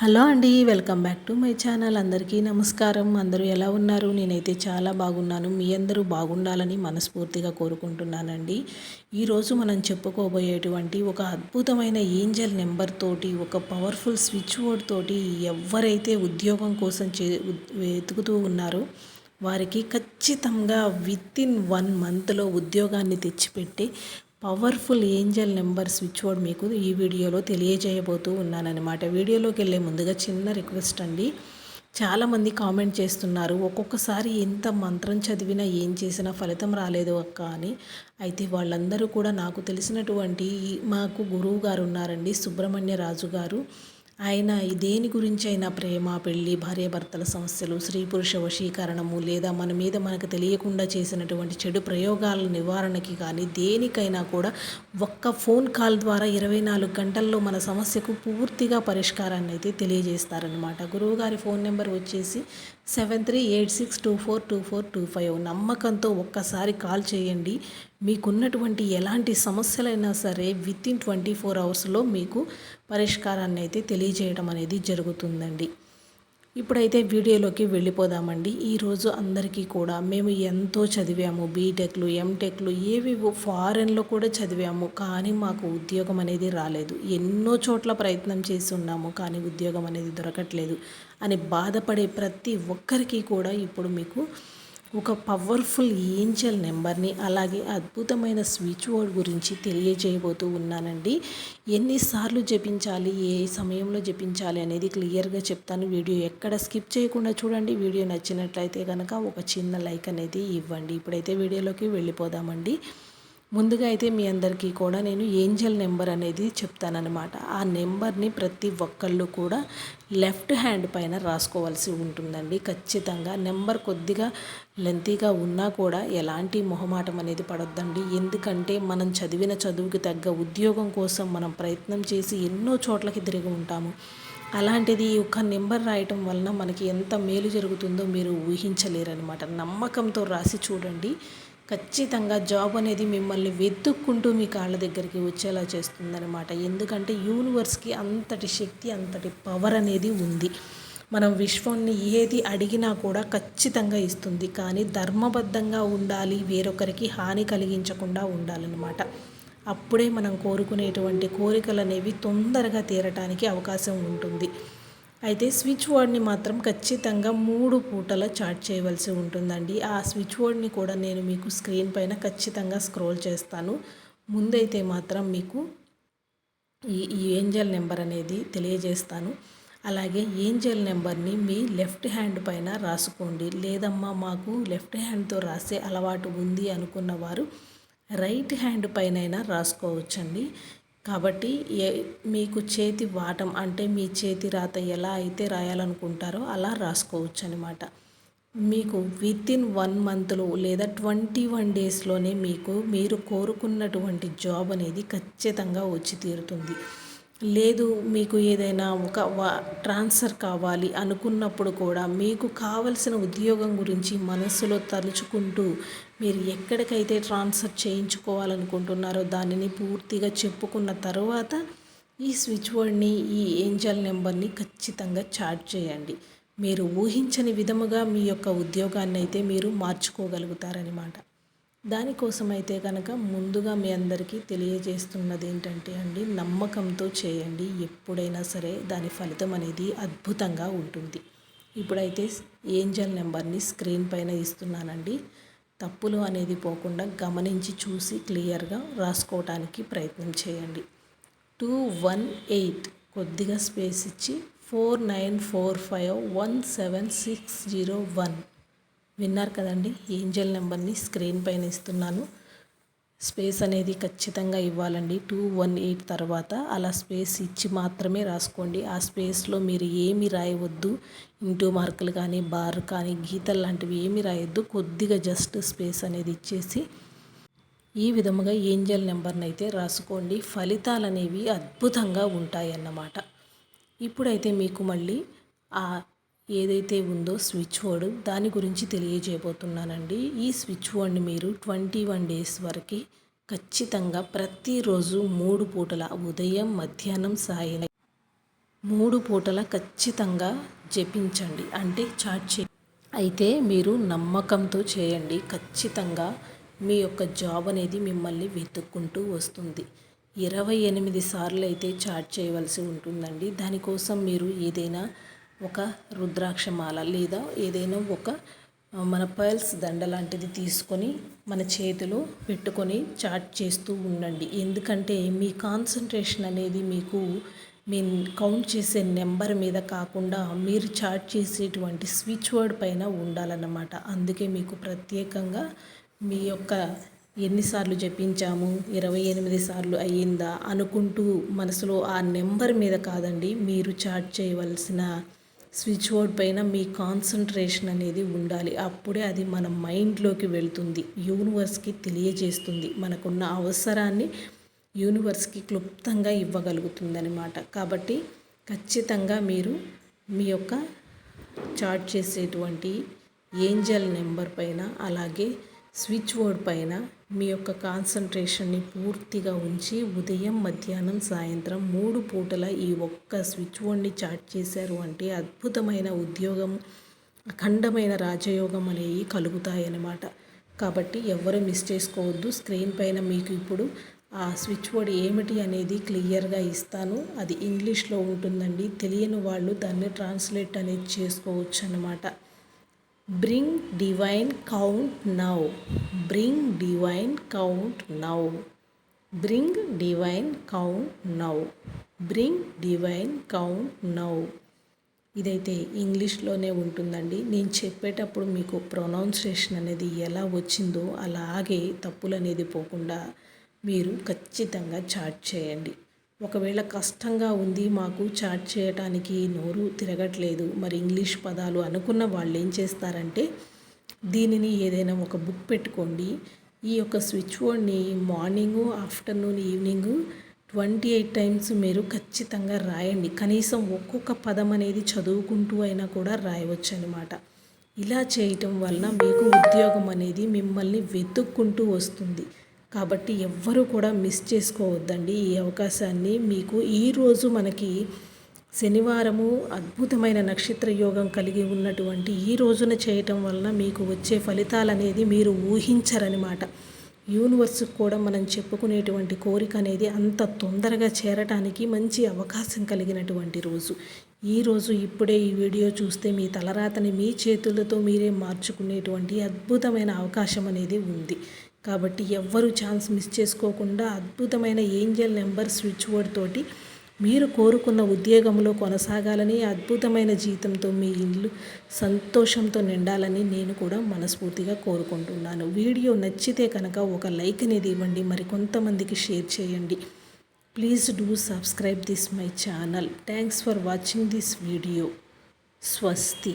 Hello అండి welcome back to my channel. అందరికీ నమస్కారం. అందరూ ఎలా ఉన్నారు? నేనైతే చాలా బాగున్నాను. మీ అందరూ బాగుండాలని మనస్ఫూర్తిగా కోరుకుంటున్నానండి. ఈరోజు మనం చెప్పుకోబోయేటువంటి ఒక అద్భుతమైన ఏంజల్ నెంబర్ తోటి ఒక పవర్ఫుల్ స్విచ్ బోర్డ్ తోటి ఎవరైతే ఉద్యోగం కోసం చే వెతుకుతూ ఉన్నారో వారికి ఖచ్చితంగా విత్ ఇన్ వన్ మంత్లో ఉద్యోగాన్ని తెచ్చిపెట్టి powerful angel number switch board మీకు ఈ వీడియోలో తెలియజేయబోతూ ఉన్నానన్నమాట. వీడియోలోకి వెళ్ళే ముందుగా చిన్న రిక్వెస్ట్ అండి. చాలామంది కామెంట్ చేస్తున్నారు ఒక్కొక్కసారి ఎంత మంత్రం చదివినా ఏం చేసినా ఫలితం రాలేదు అక్క అని. అయితే వాళ్ళందరూ కూడా నాకు తెలిసినటువంటి మాకు గురువు గారు ఉన్నారండి సుబ్రహ్మణ్య రాజు గారు ఆయన దేని గురించి అయినా ప్రేమ పెళ్ళి భార్యాభర్తల సమస్యలు స్త్రీ పురుష వశీకరణము లేదా మన మీద మనకు తెలియకుండా చేసినటువంటి చెడు ప్రయోగాల నివారణకి కానీ దేనికైనా కూడా ఒక్క ఫోన్ కాల్ ద్వారా ఇరవై నాలుగు గంటల్లో మన సమస్యకు పూర్తిగా పరిష్కారాన్ని అయితే తెలియజేస్తారనమాట గురువుగారి ఫోన్ నెంబర్ వచ్చేసి seven three eight six two four two four two five. నమ్మకంతో ఒక్కసారి కాల్ చేయండి. మీకున్నటువంటి ఎలాంటి సమస్యలైనా సరే విత్ ఇన్ ట్వంటీ ఫోర్ అవర్స్లో మీకు పరిష్కారాన్ని అయితే తెలియజేయడం అనేది జరుగుతుందండి. ఇప్పుడైతే వీడియోలోకి వెళ్ళిపోదామండి. ఈరోజు అందరికీ కూడా మేము ఎంతో చదివాము. బీటెక్లు ఎంటెక్లు ఏవివో ఫారెన్లో కూడా చదివాము. కానీ మాకు ఉద్యోగం అనేది రాలేదు. ఎన్నో చోట్ల ప్రయత్నం చేసి ఉన్నాము. కానీ ఉద్యోగం అనేది దొరకట్లేదు. అని బాధపడే ప్రతి ఒక్కరికి కూడా ఇప్పుడు మీకు ఒక పవర్ఫుల్ ఏంజల్ నెంబర్ని అలాగే అద్భుతమైన స్విచ్ బోర్డ్ గురించి తెలియజేయబోతూ ఉన్నానండి. ఎన్నిసార్లు జపించాలి ఏ సమయంలో జపించాలి అనేది క్లియర్గా చెప్తాను. వీడియో ఎక్కడ స్కిప్ చేయకుండా చూడండి. వీడియో నచ్చినట్లయితే కనుక ఒక చిన్న లైక్ అనేది ఇవ్వండి. ఇప్పుడైతే వీడియోలోకి వెళ్ళిపోదామండి. ముందుగా అయితే మీ అందరికీ కూడా నేను ఏంజల్ నెంబర్ అనేది చెప్తానన్నమాట. ఆ నెంబర్ని ప్రతి ఒక్కళ్ళు కూడా లెఫ్ట్ హ్యాండ్ పైన రాసుకోవాల్సి ఉంటుందండి. ఖచ్చితంగా నెంబర్ కొద్దిగా లెంతీగా ఉన్నా కూడా ఎలాంటి మొహమాటం అనేది పడొద్దండి. ఎందుకంటే మనం చదివిన చదువుకి తగ్గ ఉద్యోగం కోసం మనం ప్రయత్నం చేసి ఎన్నో చోట్లకి తిరిగి ఉంటాము. అలాంటిది ఈ ఒక్క నెంబర్ రాయటం వలన మనకి ఎంత మేలు జరుగుతుందో మీరు ఊహించలేరనమాట నమ్మకంతో రాసి చూడండి. ఖచ్చితంగా జాబ్ అనేది మిమ్మల్ని వెతుక్కుంటూ మీ కాళ్ళ దగ్గరికి వచ్చేలా చేస్తుందనమాట ఎందుకంటే యూనివర్స్కి అంతటి శక్తి అంతటి పవర్ అనేది ఉంది. మనం విశ్వాన్ని ఏది అడిగినా కూడా ఖచ్చితంగా ఇస్తుంది. కానీ ధర్మబద్ధంగా ఉండాలి వేరొకరికి హాని కలిగించకుండా ఉండాలన్నమాట. అప్పుడే మనం కోరుకునేటువంటి కోరికలు అనేవి తొందరగా తీరటానికి అవకాశం ఉంటుంది. అయితే స్విచ్ బోర్డ్ని మాత్రం ఖచ్చితంగా మూడు పూటల చార్ట్ చేయవలసి ఉంటుందండి. ఆ స్విచ్ బోర్డ్ని కూడా నేను మీకు స్క్రీన్ పైన ఖచ్చితంగా స్క్రోల్ చేస్తాను. ముందైతే మాత్రం మీకు ఈ ఈ ఏంజల్ నెంబర్ అనేది తెలియజేస్తాను. అలాగే ఏంజల్ నెంబర్ని మీ లెఫ్ట్ హ్యాండ్ పైన రాసుకోండి. లేదమ్మా మాకు లెఫ్ట్ హ్యాండ్తో రాసే అలవాటు ఉంది అనుకున్న వారు రైట్ హ్యాండ్ పైన రాసుకోవచ్చండి. కాబట్టి ఏ మీకు చేతి వాటం అంటే మీ చేతి రాత ఎలా అయితే రాయాలనుకుంటారో అలా రాసుకోవచ్చు అనమాట మీకు విత్ ఇన్ వన్ మంత్లో లేదా ట్వంటీ వన్ డేస్లోనే మీకు మీరు కోరుకున్నటువంటి జాబ్ అనేది ఖచ్చితంగా వచ్చి తీరుతుంది. లేదు మీకు ఏదైనా ఒక ట్రాన్స్ఫర్ కావాలి అనుకున్నప్పుడు కూడా మీకు కావలసిన ఉద్యోగం గురించి మనస్సులో తలుచుకుంటూ మీరు ఎక్కడికైతే ట్రాన్స్ఫర్ చేయించుకోవాలనుకుంటున్నారో దానిని పూర్తిగా చెప్పుకున్న తర్వాత ఈ స్విచ్ బోర్డ్ని ఈ ఏంజల్ నెంబర్ని ఖచ్చితంగా చార్ట్ చేయండి. మీరు ఊహించని విధముగా మీ యొక్క ఉద్యోగాన్ని అయితే మీరు మార్చుకోగలుగుతారనమాట దానికోసం అయితే కనుక ముందుగా మీ అందరికీ తెలియజేస్తున్నది ఏంటంటే అండి నమ్మకంతో చేయండి. ఎప్పుడైనా సరే దాని ఫలితం అనేది అద్భుతంగా ఉంటుంది. ఇప్పుడైతే ఏంజల్ నెంబర్ని స్క్రీన్ పైన ఇస్తున్నానండి. తప్పులు అనేది పోకుండా గమనించి చూసి క్లియర్గా రాసుకోవటానికి ప్రయత్నం చేయండి. టూ వన్ ఎయిట్ కొద్దిగా స్పేస్ ఇచ్చి four nine four five one seven six zero one విన్నారు కదండి. ఏంజల్ నెంబర్ని స్క్రీన్ పైన ఇస్తున్నాను. స్పేస్ అనేది ఖచ్చితంగా ఇవ్వాలండి. టూ వన్ ఎయిట్ తర్వాత అలా స్పేస్ ఇచ్చి మాత్రమే రాసుకోండి. ఆ స్పేస్లో మీరు ఏమి రాయవద్దు. ఇంటూ మార్కులు కానీ బార్ కానీ గీతలు లాంటివి ఏమి రాయొద్దు. కొద్దిగా జస్ట్ స్పేస్ అనేది ఇచ్చేసి ఈ విధముగా ఏంజల్ నెంబర్ని అయితే రాసుకోండి. ఫలితాలు అనేవి అద్భుతంగా ఉంటాయి అన్నమాట ఇప్పుడైతే మీకు మళ్ళీ ఆ ఏదైతే ఉందో స్విచ్ బోర్డ్ దాని గురించి తెలియజేయబోతున్నానండి. ఈ స్విచ్ బోర్డ్ని మీరు ట్వంటీ వన్ డేస్ వరకు ఖచ్చితంగా ప్రతిరోజు మూడు పూటల ఉదయం మధ్యాహ్నం సాయం మూడు పూటల ఖచ్చితంగా జపించండి. అంటే చాట్ చే అయితే మీరు నమ్మకంతో చేయండి. ఖచ్చితంగా మీ యొక్క జాబ్ అనేది మిమ్మల్ని వెతుక్కుంటూ వస్తుంది. ఇరవై ఎనిమిది సార్లు అయితే చాట్ చేయవలసి ఉంటుందండి. దానికోసం మీరు ఏదైనా ఒక రుద్రాక్షమాల లేదా ఏదైనా ఒక మన పర్ల్స్ దండ లాంటిది తీసుకొని మన చేతిలో పెట్టుకొని చాట్ చేస్తూ ఉండండి. ఎందుకంటే మీ కాన్సన్ట్రేషన్ అనేది మీకు మీ కౌంట్ చేసే నెంబర్ మీద కాకుండా మీరు చాట్ చేసేటువంటి స్విచ్ వర్డ్ పైన ఉండాలన్నమాట. అందుకే మీకు ప్రత్యేకంగా మీ యొక్క ఎన్నిసార్లు జపించాము ఇరవై ఎనిమిది సార్లు అయ్యిందా అనుకుంటూ మనసులో ఆ నెంబర్ మీద కాదండి మీరు చాట్ చేయవలసిన స్విచ్ బోర్డ్ పైన మీ కాన్సన్ట్రేషన్ అనేది ఉండాలి. అప్పుడే అది మన మైండ్లోకి వెళ్తుంది. యూనివర్స్కి తెలియజేస్తుంది. మనకున్న అవసరాన్ని యూనివర్స్కి క్లుప్తంగా ఇవ్వగలుగుతుందనమాట కాబట్టి ఖచ్చితంగా మీరు మీ యొక్క చాట్ చేసేటువంటి ఏంజల్ నెంబర్ పైన అలాగే స్విచ్ బోర్డ్ పైన మీ యొక్క కాన్సన్ట్రేషన్ని పూర్తిగా ఉంచి ఉదయం మధ్యాహ్నం సాయంత్రం మూడు పూటల ఈ ఒక్క స్విచ్ బోర్డ్ని చాట్ చేశారు అంటే అద్భుతమైన ఉద్యోగం అఖండమైన రాజయోగం అనేవి కలుగుతాయన్నమాట. కాబట్టి ఎవరు మిస్ చేసుకోవద్దు. స్క్రీన్ పైన మీకు ఇప్పుడు ఆ స్విచ్ బోర్డ్ ఏమిటి అనేది క్లియర్గా ఇస్తాను. అది ఇంగ్లీష్లో ఉంటుందండి. తెలియని వాళ్ళు దాన్ని ట్రాన్స్లేట్ అనేది చేసుకోవచ్చు అన్నమాట bring divine count now bring divine count now bring divine count now bring divine count now ఇదైతే ఇంగ్లీష్లోనే ఉంటుందండి. నేను చెప్పేటప్పుడు మీకు ప్రొనౌన్సియేషన్ అనేది ఎలా వచ్చిందో అలాగే తప్పులు అనేది పోకుండా మీరు ఖచ్చితంగా చాట్ చేయండి. ఒకవేళ కష్టంగా ఉంది మాకు చాట్ చేయటానికి నోరు తిరగట్లేదు. మరి ఇంగ్లీష్ పదాలు అనుకున్న వాళ్ళు ఏం చేస్తారంటే దీనిని ఏదైనా ఒక బుక్ పెట్టుకోండి. ఈ యొక్క switch బోర్డ్ని morning afternoon evening twenty eight times మీరు ఖచ్చితంగా రాయండి. కనీసం ఒక్కొక్క పదం అనేది చదువుకుంటూ అయినా కూడా రాయవచ్చు అనమాట ఇలా చేయటం వలన మీకు ఉద్యోగం అనేది మిమ్మల్ని వెతుక్కుంటూ వస్తుంది. కాబట్టి ఎవ్వరూ కూడా మిస్ చేసుకోవద్దండి ఈ అవకాశాన్ని. మీకు ఈరోజు మనకి శనివారము అద్భుతమైన నక్షత్ర యోగం కలిగి ఉన్నటువంటి ఈ రోజున చేయటం వలన మీకు వచ్చే ఫలితాలు అనేది మీరు ఊహించరనమాట యూనివర్స్కి కూడా మనం చెప్పుకునేటువంటి కోరిక అనేది అంత తొందరగా చేరటానికి మంచి అవకాశం కలిగినటువంటి రోజు. ఈరోజు ఇప్పుడే ఈ వీడియో చూస్తే మీ తలరాతని మీ చేతులతో మీరే మార్చుకునేటువంటి అద్భుతమైన అవకాశం అనేది ఉంది. కాబట్టి ఎవ్వరూ ఛాన్స్ మిస్ చేసుకోకుండా అద్భుతమైన ఏంజల్ నెంబర్ స్విచ్ బోర్డ్ తోటి మీరు కోరుకున్న ఉద్యోగంలో కొనసాగాలని అద్భుతమైన జీతంతో మీ ఇల్లు సంతోషంతో నిండాలని నేను కూడా మనస్ఫూర్తిగా కోరుకుంటున్నాను. వీడియో నచ్చితే కనుక ఒక లైక్ అనేది ఇవ్వండి మరి కొంతమందికి షేర్ చేయండి. Please do subscribe this my channel thanks for watching this video స్వస్తి